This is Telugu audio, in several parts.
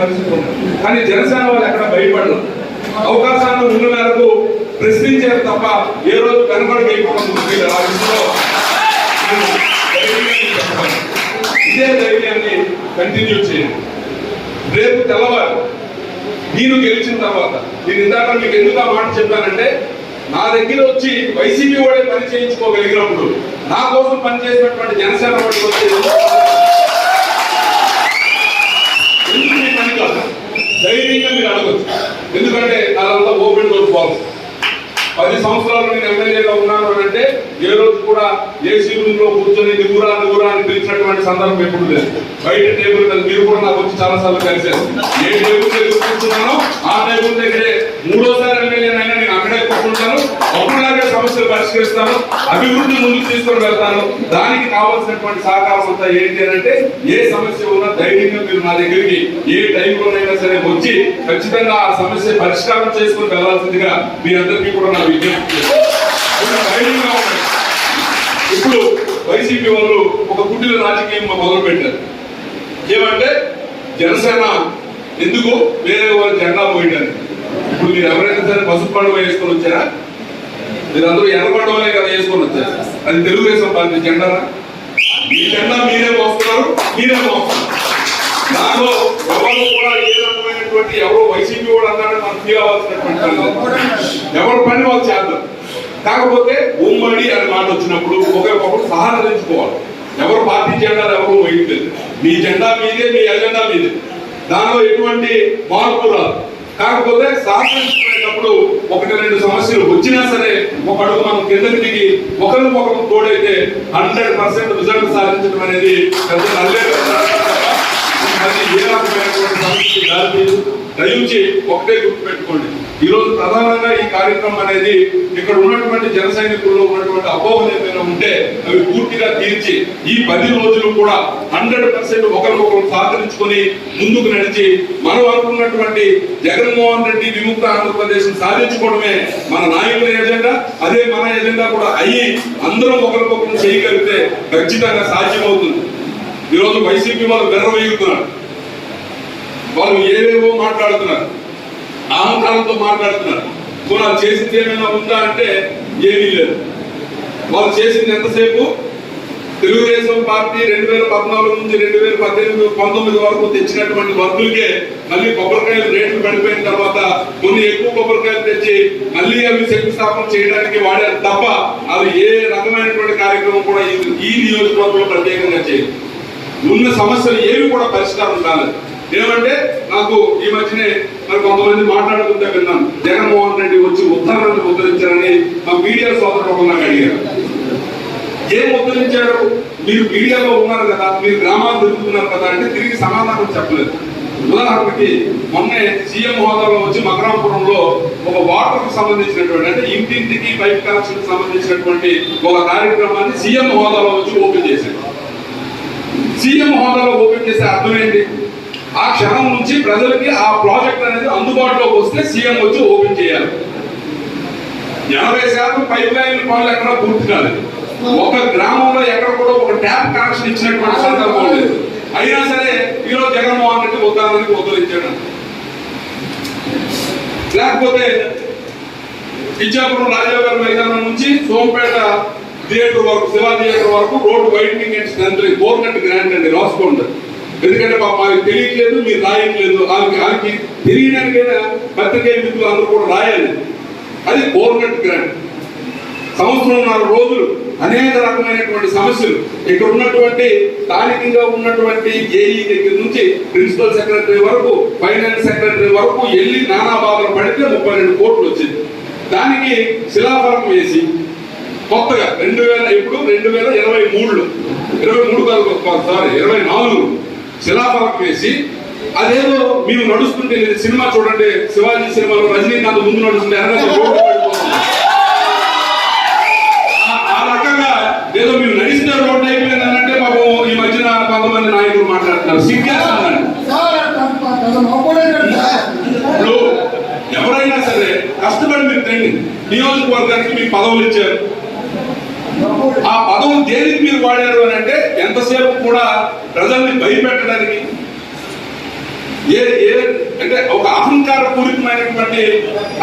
పరిస్థితి ఉంది. కానీ జనసేన వాళ్ళు ఎక్కడ భయపడరు. అవకాశాన్ని ఉన్న మేరకు ప్రశ్నించారు తప్ప ఏ రోజు వెనకడుగు ఇదే ధైర్యాన్ని కంటిన్యూ చేయండి. రేపు తెల్లవారు నేను గెలిచిన తర్వాత నేను ఇందాక మీకు ఎందుకు ఆ మాట చెప్పానంటే నా దగ్గర వచ్చి వైసీపీ వాడే పని చేయించుకోగలిగినప్పుడు నా కోసం పనిచేసినటువంటి జనసేన వాడికి వచ్చి ఎందుకు మీ పని కాదు ధైర్యంగా మీరు అడగచ్చు ఎందుకంటే నాదంతా ఓపెన్ డోర్ పాలసీ పది సంవత్సరాలు నేను ఎమ్మెల్యేగా ఉన్నాను అని అంటే ఏ రోజు కూడా ఏసీ రూమ్లో కూర్చొని నిగురా నిగురా అని పిలిచినటువంటి సందర్భం ఎప్పుడు లేదు. బయట టేబుల్ మీద మీరు కూడా నాకు వచ్చి చాలా సార్లు కలిసారు ఏ టేబుల్ దగ్గర కూర్చున్నానో ఆ టేబుల్ దగ్గరే మూడోసారి ఎమ్మెల్యేనైనా అప్పుడులాగే సమస్యలు పరిష్కరిస్తాను. అభివృద్ధి ముందుకు తీసుకొని వెళ్తాను. దానికి కావాల్సినటువంటి సహకారం అంతా ఏంటి అని అంటే ఏ సమస్య ఉన్నా ధైర్యంగా మీరు నా దగ్గరికి ఏ టైంలోనైనా సరే వచ్చి ఖచ్చితంగా ఆ సమస్య పరిష్కారం చేసుకొని వెళ్ళాల్సిందిగా మీరందరికీ కూడా నా విజ్ఞప్తి ధైర్యంగా ఇప్పుడు వైసీపీ వాళ్ళు ఒక గుడ్డిల రాజకీయం మొదలు పెట్టారు ఏమంటే జనసేన ఎందుకు వేరే వాళ్ళ జెండా పోయడానికి ఇప్పుడు మీరు ఎవరైనా సరే పసుపు పండుగ వేసుకొని వచ్చారా? మీరందరూ ఎర్ర వాళ్ళే కదా వేసుకొని వచ్చారు. అది తెలుగుదేశం పార్టీ జెండానా మీ జెండా మీరే మోస్తున్నారు మీరే మోస్తున్నారు దానిలో ఎవరు కూడా ఏ రకమైనటువంటి ఎవరో వైసీపీ కూడా అన్నాడని మనం ఫీల్ అవ్వాల్సినటువంటి పని ఎవరి పని వాళ్ళు చేద్దాం కాకపోతే ఉమ్మడి అనే మాట వచ్చినప్పుడు ఒకరికొకరు సహకరించుకోవాలి. ఎవరు పార్టీ జెండా ఎవరు వేయట్లేదు. మీ జెండా మీదే మీ ఎజెండా మీదే. దానిలో ఎటువంటి మార్పు రాదు. కాకపోతే సహకరించుకునేటప్పుడు ఒకటి రెండు సమస్యలు వచ్చినా సరే ఒక అడుగు మనం కిందకి దిగి ఒకరికొకరు తోడైతే హండ్రెడ్ పర్సెంట్ రిజల్ట్ సాధించడం అనేది పెద్ద ఏ రకమైనటువంటి దారితీయదు. దయించి ఒకటే గుర్తుపెట్టుకోండి ఈ రోజు ప్రధానంగా ఈ కార్యక్రమం అనేది ఇక్కడ ఉన్నటువంటి జన సైనికుల్లో ఉన్నటువంటి అపోహలు ఏమైనా ఉంటే అవి పూర్తిగా తీర్చి ఈ పది రోజులు కూడా హండ్రెడ్ పర్సెంట్ ఒకరికొకరు సహకరించుకొని ముందుకు నడిచి మనం అనుకున్నటువంటి జగన్మోహన్ రెడ్డి విముక్త ఆంధ్రప్రదేశ్ సాధించుకోవడమే మన నాయకుల ఎజెండా. అదే మన ఎజెండా కూడా అయ్యి అందరం ఒకరికొకరు చేయగలిగితే ఖచ్చితంగా సాధ్యమవుతుంది. ఈరోజు వైసీపీ వాళ్ళు వెర్రవేగుతున్నారు. వాళ్ళు ఏవేవో మాట్లాడుతున్నారు. అహంకారంతో మాట్లాడుతున్నారు. మనం చేసింది ఏమైనా ఉందా అంటే ఏమీ లేదు. వాళ్ళు చేసింది ఎంతసేపు? తెలుగుదేశం పార్టీ రెండు వేల పద్నాలుగు నుంచి రెండు వేల పద్దెనిమిది పంతొమ్మిది వరకు తెచ్చినటువంటి వర్కులకే మళ్ళీ కొబ్బరికాయలు రేట్లు పడిపోయిన తర్వాత కొన్ని ఎక్కువ కొబ్బరికాయలు తెచ్చి మళ్ళీ అవి శంకుస్థాపన చేయడానికి వాడారు తప్ప అవి ఏ రకమైనటువంటి కార్యక్రమం కూడా ఈ- నియోజకవర్గంలో ప్రత్యేకంగా చేయదు ఉన్న సమస్యలు ఏవి కూడా పరిష్కారం కాలేదు. ఏమంటే నాకు ఈ మధ్యనే మరి కొంతమంది మాట్లాడుకుంటే విన్నాను. జగన్మోహన్ రెడ్డి వచ్చి ఉత్తరాన్ని ఉద్ధరించారని మా మీడియా సోదరులు నాకు అడిగారు. ఏం ఉద్ధరించారు మీరు మీడియాలో ఉన్నారు కదా మీరు గ్రామాలు తిరుగుతున్నారు కదా అంటే తిరిగి సమాధానం చెప్పలేదు. ఉదాహరణకి మొన్నే సీఎం హోదాలో వచ్చి మకరాంపురంలో ఒక వాటర్కు సంబంధించినటువంటి అంటే ఇంటింటికి పైప్ కనెక్షన్ సంబంధించినటువంటి ఒక కార్యక్రమాన్ని సీఎం హోదాలో వచ్చి ఓపెన్ చేశారు. సీఎం హోదాలో ఓపెన్ చేసే అర్థం ఏంటి ఆ క్షణం నుంచి ప్రజలకి ఆ ప్రాజెక్ట్ అనేది అందుబాటులోకి వస్తే సీఎం వచ్చి ఓపెన్ చేయాలి. ఎనభై శాతం పైప్ లైన్ పనులు ఎక్కడ పూర్తి కాలేదు. ఒక గ్రామంలో ఎక్కడ కూడా ఒక ట్యాప్ కనెక్షన్ ఇచ్చినటువంటి సందర్భం లేదు అయినా సరే ఈరోజు జగన్మోహన్ రెడ్డి ఉదాహరణకి ఉద్ధరించాడు లేకపోతే ఇచ్చాపురం రాజాగారి మైదానం నుంచి సోంపేట థియేటర్ వరకు శివా థియేటర్ వరకు road widening and strengthening government grant అండి రాసుకోండి ఎందుకంటే పాప ఆమెకు తెలియట్లేదు మీరు రాయట్లేదు. ఆమెకి ఆమెకి తెలియడానికైనా పత్రికా మిత్రులు అందరూ కూడా రాయాలి? అది గవర్నమెంట్ గ్రాంట్. సంవత్సరంన్నర రోజులు అనేక రకమైనటువంటి సమస్యలు. ఇక్కడ ఉన్నటువంటి స్థానికంగా ఉన్నటువంటి ఏఈ దగ్గర నుంచి ప్రిన్సిపల్ సెక్రటరీ వరకు ఫైనాన్స్ సెక్రటరీ వరకు వెళ్ళి నానా బాధలు పడితే ముప్పై రెండు కోట్లు వచ్చింది. దానికి శిలాఫలం వేసి కొత్తగా రెండు వేల ఇప్పుడు రెండు వేల ఇరవై మూడులో ఇరవై మూడు కాదు సారీ ఇరవై నాలుగు శిలాఫలకం వేసి అదేదో మీరు నడుస్తుంటే సినిమా చూడండి శివాజీ సినిమాలో రజనీకాంత్ ముందు నడుస్తుంటే వెనకాల రోడ్డు పడిపోతుంది. ఆ- ఆ రకంగా ఏదో మీరు నడిచిన రోడ్డు అయిపోయిందనంటే పాపం ఈ మధ్యన కొంతమంది నాయకులు మాట్లాడుతున్నారు. సిగ్గేస్తుందండి ఇప్పుడు ఎవరైనా సరే కష్టపడి మీరు తెండి నియోజకవర్గానికి మీకు పదవులు ఇచ్చారు. ఆ పదవులు దేనికి మీరు వాడారు అని అంటే ఎంతసేపు కూడా ప్రజల్ని భయపెట్టడానికి. ఏ ఏ అంటే ఒక అహంకార పూరితమైనటువంటి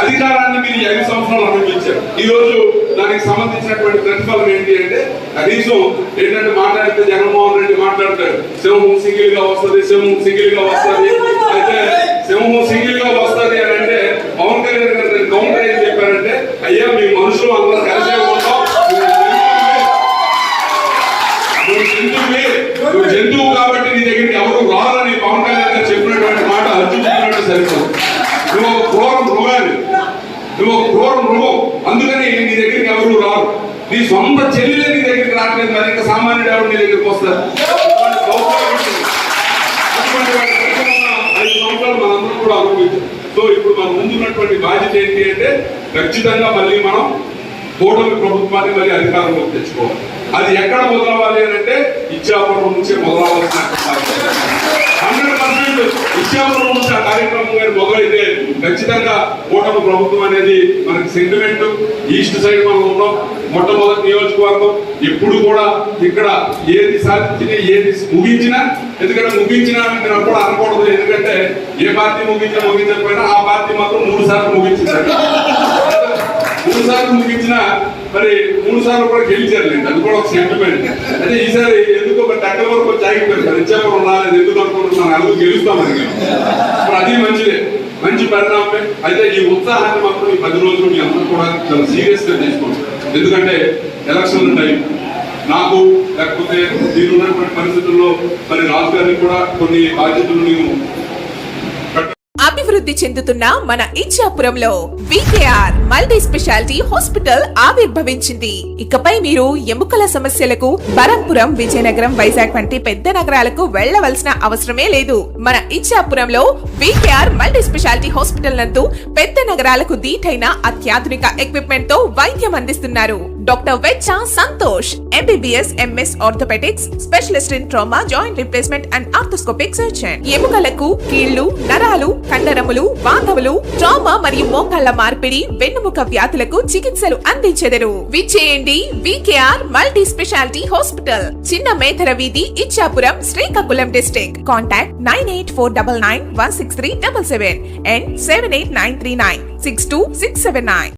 అధికారాన్ని మీరు ఐదు సంవత్సరాలు అనుభవించారు. ఈ రోజు దానికి సంబంధించినటువంటి ప్రతిఫలం ఏంటి అంటే కనీసం ఏంటంటే మాట్లాడితే జగన్మోహన్ రెడ్డి మాట్లాడతారు సింహం సింగిల్గా వస్తుంది సింహం సింగిల్గా వస్తుంది. అయితే సింహం సింగిల్గా వస్తుంది అని అంటే సొంత చెల్లెలే నీ దగ్గరికి రావట్లేదు మరి ఇంకా సామాన్యుడు ఎవరు నీ దగ్గరికి వస్తారు? అటువంటి ఐదు సంవత్సరాలు మనందరం కూడా అనుభవించాం. సో ఇప్పుడు మన ముందున్నటువంటి బాధ్యత ఏంటి అంటే ఖచ్చితంగా మళ్ళీ మనం కూటమి ప్రభుత్వాన్ని మళ్ళీ అధికారంలోకి తెచ్చుకోవాలి. అది ఎక్కడ మొదలవ్వాలి అని అంటే ఇచ్చాపురం నుంచే మొదలవ్వాల్సిన హండ్రెడ్ పర్సెంట్ ఇచ్చాపురం నుంచి ఆ కార్యక్రమం కానీ మొదలైతే ఖచ్చితంగా కూటమి ప్రభుత్వం అనేది మనకి సెంటిమెంట్ ఈస్ట్ సైడ్ మనం ఉన్నాం. మొట్టమొదటి నియోజకవర్గం ఎప్పుడు కూడా ఇక్కడ ఏది సాధించినా ఏది ముగించినా ఎందుకంటే ముగించినా అని మీరు అప్పుడు అనకూడదు. ఎందుకంటే ఏ పార్టీ ముగించినా ముగించకపోయినా ఆ పార్టీ మాత్రం మూడు సార్లు ముగించింది. మూడు సార్లు ముగించినా మరి మూడు సార్లు కూడా గెలిచారులేండి అది కూడా ఒక సెంటిమెంట్ అంటే ఈసారి ఎందుకో మరి దగ్గర వరకు వచ్చి ఆగిపోయారు? మరి ఇచ్చాపురం రాలేదు. ఎందుకు అనుకుంటున్నాను అందుకు గెలుస్తామని నేను. మరి అది మంచిదే. మంచి పరిణామమే. అయితే ఈ ఉత్సాహాన్ని మాత్రం ఈ పది రోజులు మీ అందరూ కూడా చాలా సీరియస్గా గా ఎందుకంటే ఎలక్షన్లు ఉంటాయి. నాకు లేకపోతే నేను ఉన్నటువంటి పరిస్థితుల్లో మరి రాజు గారికి కూడా కొన్ని బాధ్యతలు నేను అభివృద్ధి చెందుతున్న మన ఇచ్చాపురంలో వికేఆర్ మల్టీ స్పెషాలిటీ హాస్పిటల్ ఆవిర్భవించింది. ఇకపై మీరు ఎముకల సమస్యలకు బరంపురం విజయనగరం వైజాగ్ వంటి పెద్ద నగరాలకు వెళ్ళవలసిన అవసరమే లేదు. మన ఇచ్చాపురంలో వికేఆర్ మల్టీ స్పెషాలిటీ హాస్పిటల్ నందు పెద్ద నగరాలకు దీటైన అత్యాధునిక ఎక్విప్మెంట్తో వైద్యం అందిస్తున్నారు. Doctor Vechcha Santosh MBBS MS orthopaedics specialist in trauma joint replacement and arthroscopic surgeon ఎముకలకు కీళ్ళు నరాలు కండరములు వాతవులు ట్రామా మరియు మోకాళ్ళ మార్పిడి వెన్నుముక వ్యాధులకు చికిత్సలు అందించెదరు. విచ్చేయండి వికేఆర్ మల్టీ స్పెషాలిటీ హాస్పిటల్. చిన్న మేధర వీధి Ichchapuram Srikakulam district. Contact nine eight four double nine one six three double seven and seven eight nine three nine six two six seven nine.